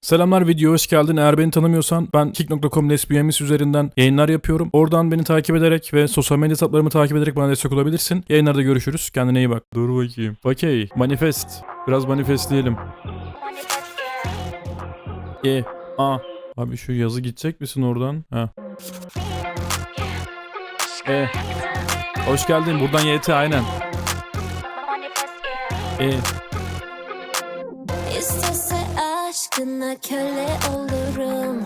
Selamlar video hoş geldin. Eğer beni tanımıyorsan ben kick.com lesbiyemis üzerinden yayınlar yapıyorum. Oradan beni takip ederek ve sosyal medya hesaplarımı takip ederek bana destek olabilirsin. Yayınlarda görüşürüz. Kendine iyi bak. Dur bakayım. Okey. Manifest. Biraz manifestleyelim. E. A. Abi şu yazı gidecek misin oradan? Ha. E. Hoş geldin. Buradan YT aynen. E. aşkına köle olurum.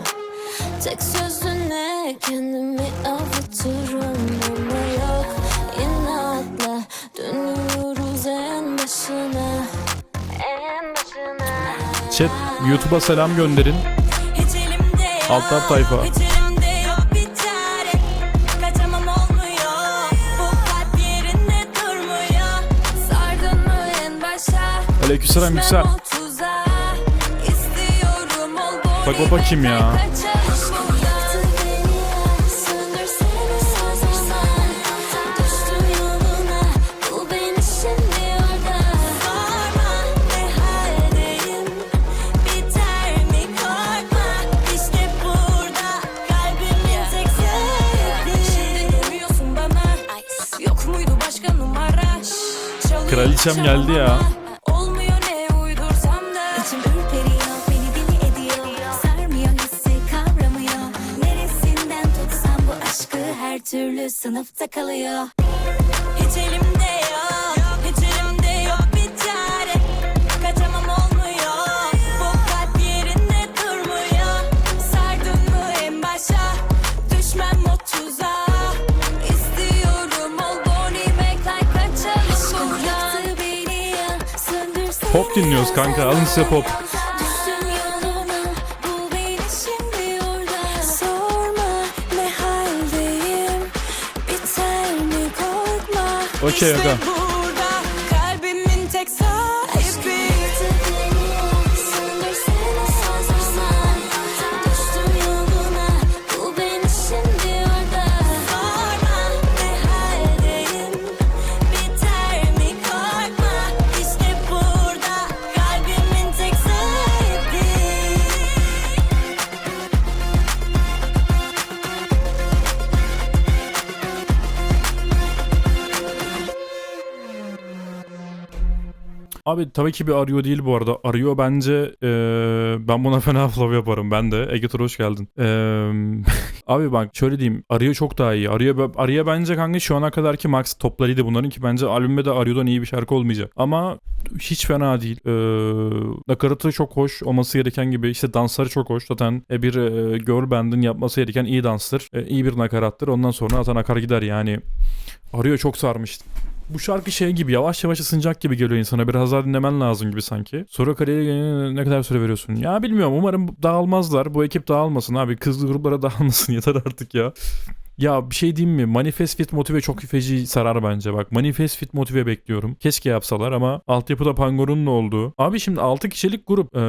Tek sözüne kendimi avuturum. Ama yok inatla dönüyoruz en başına. En başına. Chat YouTube'a selam gönderin. Hiç elimde yok Alt tab tayfa. Hiç elimde Bak baba kim ya? Kraliçem geldi ya. Sınıfta kalıyor. Hiç elimde yok Hiç elimde yok bir çare. Kaçamam olmuyor Bu kalp yerinde durmuyor. Sardın mı en başa Düşmem o tuzağa İstiyorum ol Bonnie Beck kaçalım. Buradan Pop dinliyoruz kanka, alın size pop. Okey, aga. Abi tabii ki bir arıyor değil bu arada. Arıyor bence eee, ben buna fena flow yaparım. Ben de. Ege Tur hoş geldin. Eee, abi bak şöyle diyeyim. Arıyor çok daha iyi. Arıyor, arıyor bence kanka şu ana kadarki max toplarıydı bunların ki bence albümde de Arıyor'dan iyi bir şarkı olmayacak. Ama hiç fena değil. Eee nakaratı çok hoş olması gereken gibi. işte dansları çok hoş. Zaten e, bir e, girl band'ın yapması gereken iyi danstır. E, iyi bir nakarattır. Ondan sonra zaten akar gider yani. Arıyor çok sarmıştı. Bu şarkı şey gibi yavaş yavaş ısınacak gibi geliyor insana. Biraz daha dinlemen lazım gibi sanki. Sonra kariyeri ne kadar süre veriyorsun? Ya bilmiyorum umarım dağılmazlar. Bu ekip dağılmasın abi. Kızlı gruplara dağılmasın yeter artık ya. Ya bir şey diyeyim mi? Manifest Fit Motive çok feci sarar bence bak. Manifest Fit Motive bekliyorum. Keşke yapsalar ama altyapıda Pangorun'un olduğu. Abi şimdi 6 kişilik grup. Ee,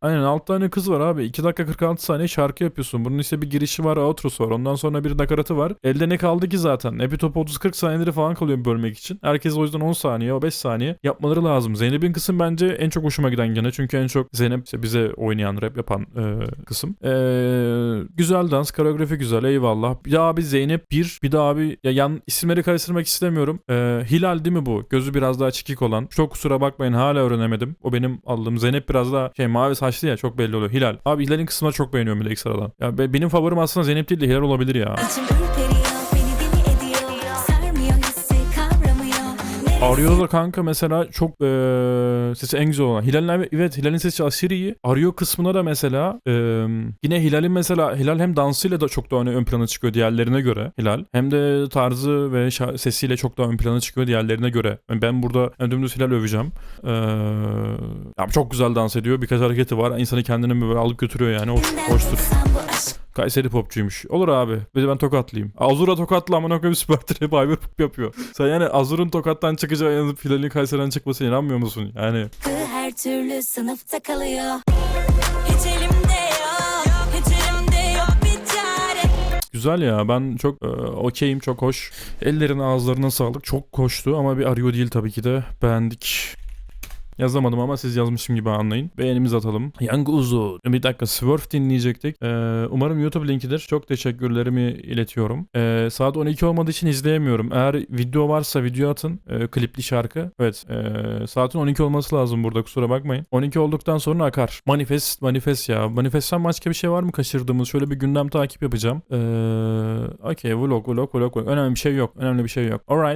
aynen 6 tane kız var abi. 2 dakika 46 saniye şarkı yapıyorsun. Bunun işte bir girişi var, outrosu var. Ondan sonra bir nakaratı var. Elde ne kaldı ki zaten? Epitop 30-40 saniyeleri falan kalıyor bölmek için. Herkes o yüzden 10 saniye, o 5 saniye yapmaları lazım. Zeynep'in kısım bence en çok hoşuma giden gene. Çünkü en çok Zeynep işte bize oynayan, rap yapan e, kısım. E, güzel dans, koreografi güzel eyvallah. Bir daha abi Zeynep bir, bir daha abi ya yan isimleri karıştırmak istemiyorum. E, Hilal değil mi bu? Gözü biraz daha çekik olan. Çok kusura bakmayın hala öğrenemedim. O benim aldığım. Zeynep biraz daha şey mavi saçlı ya çok belli oluyor. Hilal. Abi Hilal'in kısmını çok beğeniyorum bir de ekstradan. Ya be- benim favorim aslında Zeynep değil de Hilal olabilir ya. İçim kavramıyor. Neresi Arıyor da kanka mesela çok eee, sesi en güzel olan. Hilal'in evet Hilal'in sesi aşırı iyi. Arıyor kısmına da mesela eee, yine Hilal'in mesela Hilal hem dansıyla da çok daha öne ön plana çıkıyor diğerlerine göre Hilal. Hem de tarzı ve sesiyle çok daha ön plana çıkıyor diğerlerine göre. Yani ben burada yani dümdüz Hilal öveceğim. Eee, ya çok güzel dans ediyor. Birkaç hareketi var. İnsanı kendine böyle alıp götürüyor yani. Hoş, hoştur. Kayseri popçuymuş. Olur abi. Bir de ben tokatlıyım. Azura tokatlı amına koyayım süper trap Ayber pop yapıyor. Sen yani Azur'un tokattan çıkacağı yanıp Hilal'in Kayseri'den çıkmasına inanmıyor musun? Yani her türlü sınıfta kalıyor. Hiç elimde yok, hiç elimde yok bir çare. güzel ya. Ben çok e, okeyim. Çok hoş. Ellerine ağızlarına sağlık. Çok hoştu ama bir arıyor değil tabii ki de. Beğendik. Yazamadım ama siz yazmışım gibi anlayın. Beğenimizi atalım. Young Uzu. Bir dakika Swerve dinleyecektik. Ee, umarım YouTube linkidir. Çok teşekkürlerimi iletiyorum. Ee, saat 12 olmadığı için izleyemiyorum. Eğer video varsa video atın. Ee, klipli şarkı. Evet. ee, saatin 12 olması lazım burada kusura bakmayın. 12 olduktan sonra akar. Manifest, manifest ya. Manifestten başka bir şey var mı kaçırdığımız? Şöyle bir gündem takip yapacağım. Ee, Okey vlog, vlog, vlog, vlog. Önemli bir şey yok. Önemli bir şey yok. Alright.